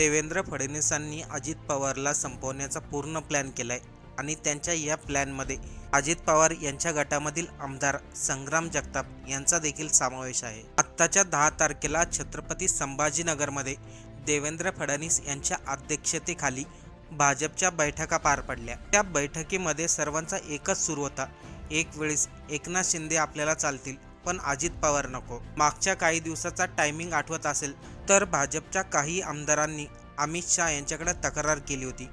देवेंद्र फडणवीसांनी अजित पवारला संपवण्याचा पूर्ण प्लॅन केलाय आणि त्यांच्या या प्लॅनमध्ये अजित पवार यांच्या गटामधील आमदार संग्राम जगताप यांचा देखील समावेश आहे. आत्ताच्या दहा तारखेला छत्रपती संभाजीनगरमध्ये देवेंद्र फडणवीस यांच्या अध्यक्षतेखाली भाजपच्या बैठका पार पडल्या. त्या बैठकीमध्ये सर्वांचा एकच सुरू होता एक वेळेस एकनाथ शिंदे आपल्याला चालतील पण अजित पवार नको. मागच्या काही दिवसाचा टायमिंग आठवत असेल तर भाजपच्या काही आमदारांनी अमित शहा यांच्याकडे तक्रार केली होती.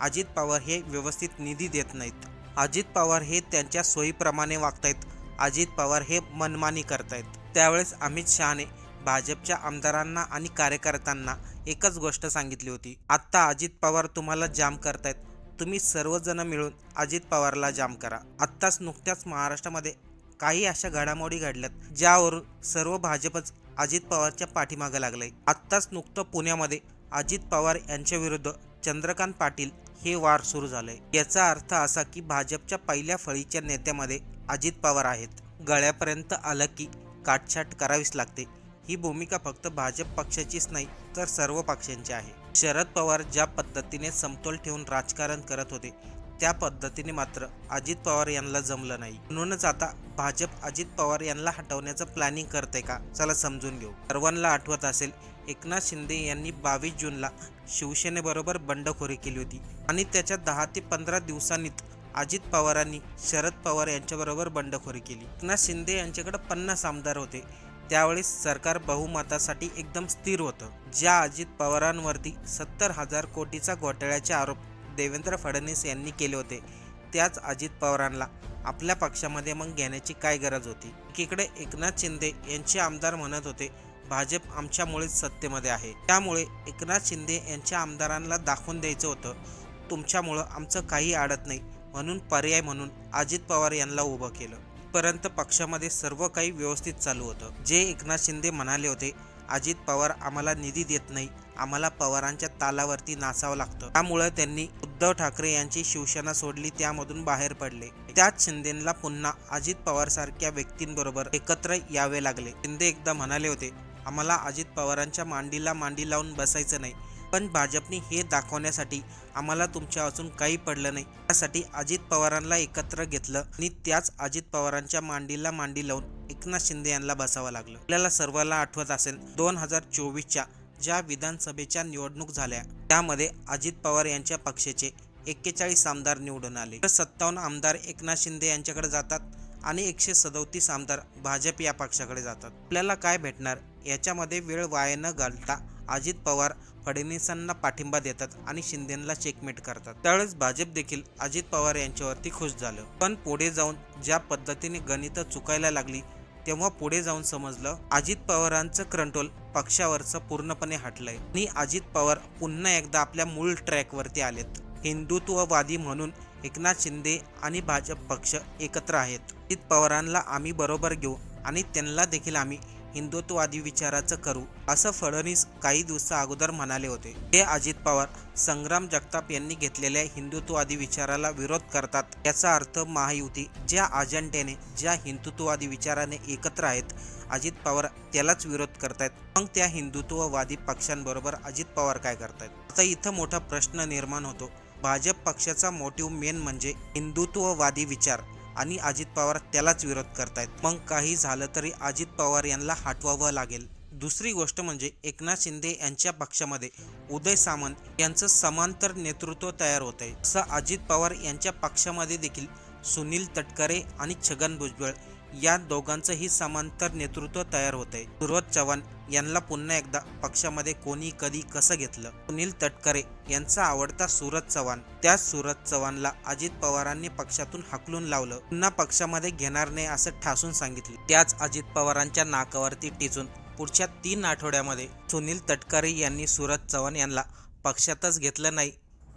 अजित पवार हे व्यवस्थित निधी देत नाहीत. अजित पवार हे त्यांच्या सोयीप्रमाणे वागतायत. अजित पवार हे मनमानी करतायत. त्यावेळेस अमित शहाने भाजपच्या आमदारांना आणि कार्यकर्त्यांना एकच गोष्ट सांगितली होती. आत्ता अजित पवार तुम्हाला जाम करतायत. तुम्ही सर्वजण मिळून अजित पवारला जाम करा. आत्ताच नुकत्याच महाराष्ट्रामध्ये काही अशा घडामोडी घडल्यात ज्यावरून सर्व भाजपच अजित पवारच्या पाठीमागं लागलंय. आत्ताच नुकतं पुण्यामध्ये अजित पवार यांच्याविरुद्ध चंद्रकांत पाटील हे वार सुरू झालंय. याचा अर्थ असा की भाजपच्या पहिल्या फळीच्या नेत्यामध्ये अजित पवार आहेत. गळ्यापर्यंत आलं की काटछाट करावीच लागते. ही भूमिका फक्त भाजप पक्षाचीच नाही तर सर्व पक्षांची आहे. शरद पवार ज्या पद्धतीने समतोल ठेवून राजकारण करत होते त्या पद्धतीने मात्र अजित पवार यांना जमलं नाही. म्हणूनच आता भाजप अजित पवार यांना हटवण्याचं प्लॅनिंग करते का? चला समजून घेऊ. सर्वांना आठवत असेल एकनाथ शिंदे यांनी बावीस जूनला शिवसेनेबरोबर बंडखोरी केली होती. आणि त्याच्या दहा ते पंधरा दिवसांनीच अजित पवारांनी शरद पवार यांच्याबरोबर बंडखोरी केली. एकनाथ शिंदे यांच्याकडे पन्नास आमदार होते. त्यावेळेस सरकार बहुमतासाठी एकदम स्थिर होतं. ज्या अजित पवारांवरती सत्तर हजार कोटीचा घोटाळ्याचे आरोप देवेंद्र फडणवीस यांनी केले होते त्याच अजित पवारांना. आपल्या पक्षामध्ये मग घेण्याची काय गरज होती? एकीकडे एकनाथ शिंदे यांचे आमदार म्हणत होते भाजप आमच्यामुळेच सत्तेमध्ये आहे. त्यामुळे एकनाथ शिंदे यांच्या आमदारांना दाखवून द्यायचं होतं तुमच्यामुळं आमचं काही आडत नाही म्हणून पर्याय म्हणून अजित पवार यांना उभं केलं. परंतु पक्षामध्ये सर्व काही व्यवस्थित चालू होतं. जे एकनाथ शिंदे म्हणाले होते अजित पवार आम्हाला निधी देत नाही. आम्हाला पवारांच्या तालावरती नाचावं लागतं. त्यामुळे त्यांनी उद्धव ठाकरे यांची शिवसेना सोडली त्यामधून बाहेर पडले. त्याच शिंदेला पुन्हा अजित पवार सारख्या व्यक्तींबरोबर एकत्र यावे लागले. शिंदे एकदा म्हणाले होते आम्हाला अजित पवारांच्या मांडीला मांडी लावून बसायचं नाही. पण भाजपने हे दाखवण्यासाठी आम्हाला तुमच्या वाचून काही पडलं नाही. त्यासाठी अजित पवारांना एकत्र घेतलं आणि त्याच अजित पवारांच्या मांडीला मांडी लावून एकनाथ शिंदे यांना बसावं लागलं. आपल्याला सर्वांना आठवत असेल दोन हजार चोवीसच्या ज्या विधानसभेच्या निवडणूक झाल्या त्यामध्ये अजित पवार यांच्या पक्षाचे एक्केचाळीस आमदार निवडून आले. तर सत्तावन्न आमदार एकनाथ शिंदे यांच्याकडे जातात आणि एकशे सदोतीस आमदार भाजप या पक्षाकडे जातात. आपल्याला काय भेटणार? याच्यामध्ये वेळ वाया न घालता अजित पवार फडणवीसांना पाठिंबा देतात आणि शिंदेला चेकमेट करतात. त्यावेळेस भाजप देखील अजित पवार यांच्यावरती खुश झालं. पण पुढे जाऊन ज्या पद्धतीने गणितं चुकायला लागली तेव्हा पुढे जाऊन समजलं अजित पवारांचं कंट्रोल पक्षावरचं पूर्णपणे हटलंय. आणि अजित पवार पुन्हा एकदा आपल्या मूळ ट्रॅकवरती आलेत. हिंदुत्ववादी म्हणून एकनाथ शिंदे आणि भाजप पक्ष एकत्र आहेत. अजित पवारांना आम्ही बरोबर घेऊ आणि त्यांना देखील आम्ही हिंदुत्ववादी विचाराचं करू असं फडणवीस काही दिवसा अगोदर म्हणाले होते. हे अजित पवार संग्राम जगताप यांनी घेतलेल्या हिंदुत्ववादी विचाराला विरोध करतात. याचा अर्थ महायुती ज्या अजेंड्याने ज्या हिंदुत्ववादी विचाराने एकत्र आहेत अजित पवार त्यालाच विरोध करतायत. मग त्या हिंदुत्ववादी पक्षांबरोबर अजित पवार काय करतायत? आता इथं मोठा प्रश्न निर्माण होतो. भाजप पक्षाचा मोटिव्ह मेन म्हणजे हिंदुत्ववादी विचार. आणि अजित पवार त्यालाच विरोध करतायत. मग काही झालं तरी अजित पवार यांना हटवावं लागेल. दुसरी गोष्ट म्हणजे एकनाथ शिंदे यांच्या पक्षामध्ये उदय सामंत यांचं समांतर नेतृत्व तयार होत आहे असं अजित पवार यांच्या पक्षामध्ये देखील सुनील तटकरे आणि छगन भुजबळ या दोघांचंही समांतर नेतृत्व तयार होत आहे सुरोज चव्हाण यांना पुन्हा एकदा पक्षामध्ये कोणी कधी कसं घेतलं? सुनील तटकरे यांचा आवडता सूरज चव्हाण. त्याच सूरज चव्हाणला अजित पवारांनी पक्षातून हकलून लावलं. पुन्हा पक्षामध्ये घेणार नाही असं ठासून सांगितले. त्याच अजित पवारांच्या नाकावरती टिचून पुढच्या तीन आठवड्यामध्ये सुनील तटकरे यांनी सूरज चव्हाण यांना पक्षातच घेतलं नाही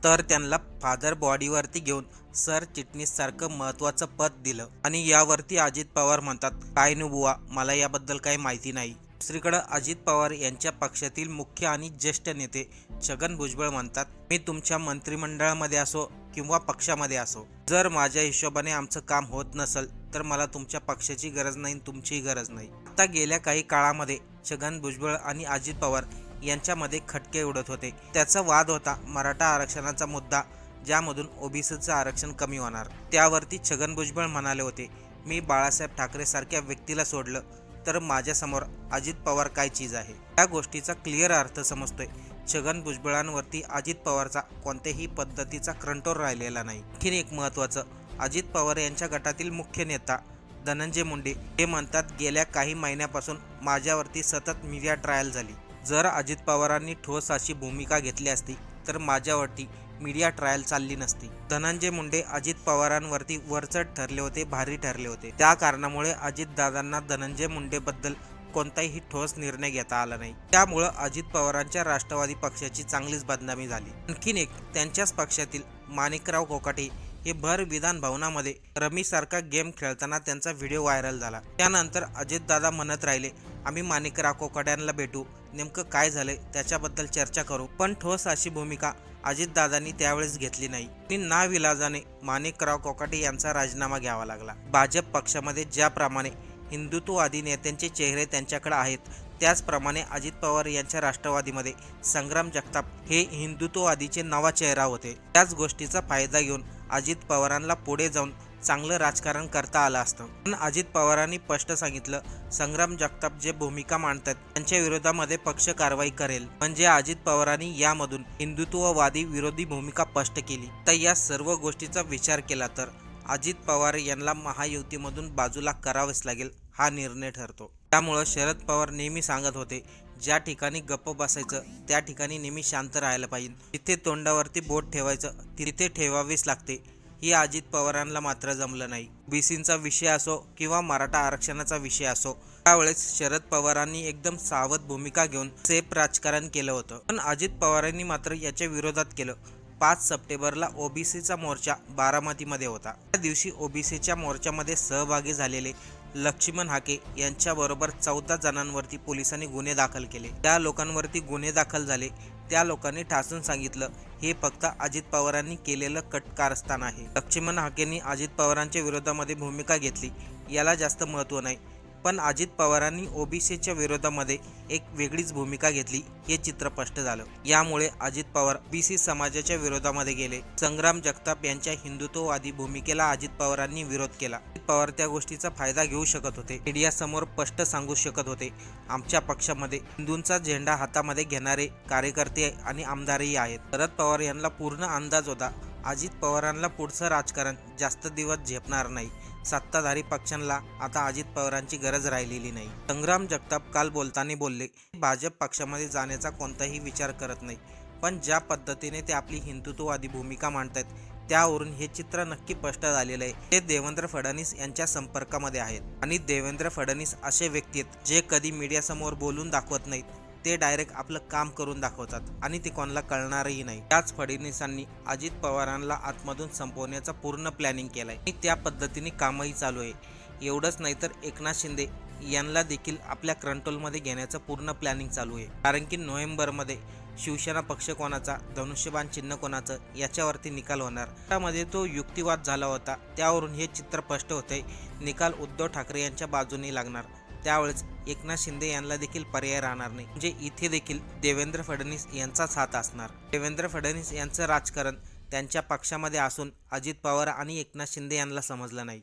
तर त्यांना फादर बॉडीवरती घेऊन सर चिटणीससारखं महत्त्वाचं पद दिलं. आणि यावरती अजित पवार म्हणतात काय नु बुवा मला याबद्दल काही माहिती नाही. दुसरीकडं अजित पवार यांच्या पक्षातील मुख्य आणि ज्येष्ठ नेते छगन भुजबळ म्हणतात मी तुमच्या मंत्रिमंडळामध्ये असो किंवा पक्षामध्ये असो. जर माझ्या हिशोबाने आमचं काम होत नसेल तर मला तुमच्या पक्षाची गरज नाही तुमचीही गरज नाही. आता गेल्या काही काळामध्ये छगन भुजबळ आणि अजित पवार यांच्यामध्ये खटके उडत होते. त्याचा वाद होता. मराठा आरक्षणाचा मुद्दा ज्यामधून ओबीसीचं आरक्षण कमी होणार. त्यावरती छगन भुजबळ म्हणाले होते मी बाळासाहेब ठाकरे सारख्या व्यक्तीला सोडलं तर माझ्यासमोर अजित पवार काय चीज आहे? या गोष्टीचा क्लिअर अर्थ समजतोय. छगन भुजबळांवरती अजित पवारचा कोणत्याही पद्धतीचा कंट्रोल राहिलेला नाही. आणखीन एक महत्त्वाचं अजित पवार यांच्या गटातील मुख्य नेता धनंजय मुंडे हे म्हणतात गेल्या काही महिन्यापासून माझ्यावरती सतत मीडिया ट्रायल झाली. जर अजित पवारांनी ठोस अशी भूमिका घेतली असती तर माझ्यावरती मीडिया ट्रायल चालली नसती. धनंजय मुंडे अजित पवारांवरती वरचढ ठरले होते भारी ठरले होते. त्या कारणामुळे अजितदादांना धनंजय मुंडेबद्दल कोणताही ठोस निर्णय घेता आला नाही. त्यामुळं अजित पवारांच्या राष्ट्रवादी पक्षाची चांगलीच बदनामी झाली. आणखीन एक त्यांच्याच पक्षातील माणिकराव कोकाटे हे भर विधान भवनामध्ये रमीसारखा गेम खेळताना त्यांचा व्हिडिओ व्हायरल झाला. त्यानंतर अजितदादा म्हणत राहिले आम्ही माणिकराव कोकाट्यांना भेटू. नेमकं काय झालंय? त्याच्याबद्दल चर्चा करू. पण ठोस अशी भूमिका अजितदादांनी त्यावेळेस घेतली नाही. आणि नाविलाजाने माणिकराव कोकाटे यांचा राजीनामा घ्यावा लागला. भाजप पक्षामध्ये ज्याप्रमाणे हिंदुत्ववादी नेत्यांचे चेहरे त्यांच्याकडे आहेत त्याचप्रमाणे अजित पवार यांच्या राष्ट्रवादीमध्ये संग्राम जगताप हे हिंदुत्ववादीचे नवा चेहरा होते. त्याच गोष्टीचा फायदा घेऊन अजित पवारांना पुढे जाऊन चांगलं राजकारण करता आलं असतं. पण अजित पवारांनी स्पष्ट सांगितलं संग्राम जगताप जे भूमिका मांडतात त्यांच्या विरोधामध्ये पक्ष कारवाई करेल. म्हणजे अजित पवारांनी यामधून हिंदुत्ववादी विरोधी भूमिका स्पष्ट केली. तर या सर्व गोष्टीचा विचार केला तर अजित पवार यांना महायुतीमधून बाजूला करावेच लागेल हा निर्णय ठरतो. त्यामुळं शरद पवार नेहमी सांगत होते ज्या ठिकाणी गप्प बसायचं त्या ठिकाणी नेहमी शांत राहायला पाहिजे. तिथे तोंडावरती बोट ठेवायचं तिथे ठेवावीच लागते. ही अजित पवारांना मात्र जमलं नाही. बीसींचा विषय असो किंवा मराठा आरक्षणाचा विषय असो त्यावेळेस शरद पवारांनी एकदम सावध भूमिका घेऊन सेफ राजकारण केलं होतं. पण अजित पवारांनी मात्र याच्या विरोधात केलं. पाच सप्टेंबरला ओबीसीचा मोर्चा बारामतीमध्ये होता. त्या दिवशी ओबीसीच्या मोर्चामध्ये सहभागी झालेले लक्ष्मण हाके यांच्याबरोबर चौदा जणांवरती पोलिसांनी गुन्हे दाखल केले. त्या लोकांवरती गुन्हे दाखल झाले त्या लोकांनी ठासून सांगितलं हे फक्त अजित पवारांनी केलेलं कट कारस्थान आहे. लक्ष्मण हाकेंनी अजित पवारांच्या विरोधामध्ये भूमिका घेतली. याला जास्त महत्त्व नाही. पण अजित पवारांनी ओबीसीच्या विरोधामध्ये एक वेगळीच भूमिका घेतली हे चित्र स्पष्ट झालं. यामुळे अजित पवार बीसी समाजाच्या विरोधामध्ये गेले. संग्राम जगताप यांच्या हिंदुत्ववादी भूमिकेला अजित पवारांनी विरोध केला. पवार त्या गोष्टीचा फायदा घेऊ शकत होते. मीडिया समोर स्पष्ट सांगू शकत होते. आमच्या पक्षामध्ये हिंदूंचा झेंडा हातामध्ये घेणारे कार्यकर्ते आणि आमदारही आहेत. शरद पवार यांना पूर्ण अंदाज होता. अजित पवारांना पुढचं राजकारण जास्त दिवस झेपणार नाही. सत्ताधारी पक्षांना आता अजित पवारांची गरज राहिलेली नाही. संग्राम जगताप काल बोलताना बोलले भाजप पक्षामध्ये जाण्याचा कोणताही विचार करत नाही. पण ज्या पद्धतीने ते आपली हिंदुत्ववादी भूमिका मांडतात त्यावरून हे चित्र नक्की स्पष्ट झालेलं आहे. ते देवेंद्र फडणवीस यांच्या संपर्कामध्ये आहेत. आणि देवेंद्र फडणवीस असे व्यक्ती आहेत जे कधी मीडियासमोर बोलून दाखवत नाहीत. ते डायरेक्ट आपलं काम करून दाखवतात आणि ते कोणाला कळणारही नाही. त्याच फडणवीसांनी अजित पवारांना आतमधून संपवण्याचा पूर्ण प्लॅनिंग केलाय. आणि त्या पद्धतीने कामही चालू आहे. एवढंच नाही तर एकनाथ शिंदे यांना देखील आपल्या कंट्रोलमध्ये घेण्याचं पूर्ण प्लॅनिंग चालू आहे. कारण की नोव्हेंबरमध्ये शिवसेना पक्ष कोणाचा धनुष्यबाण चिन्ह कोणाचं याच्यावरती निकाल होणार. त्यामध्ये तो युक्तिवाद झाला होता. त्यावरून हे चित्र स्पष्ट होते निकाल उद्धव ठाकरे यांच्या बाजूने लागणार. त्यावेळेस एकनाथ शिंदे यांना देखील पर्याय राहणार नाही. म्हणजे इथे देखील देवेंद्र फडणवीस यांचाच हात असणार. देवेंद्र फडणवीस यांचं राजकारण त्यांच्या पक्षामध्ये असून अजित पवार आणि एकनाथ शिंदे यांना समजलं नाही.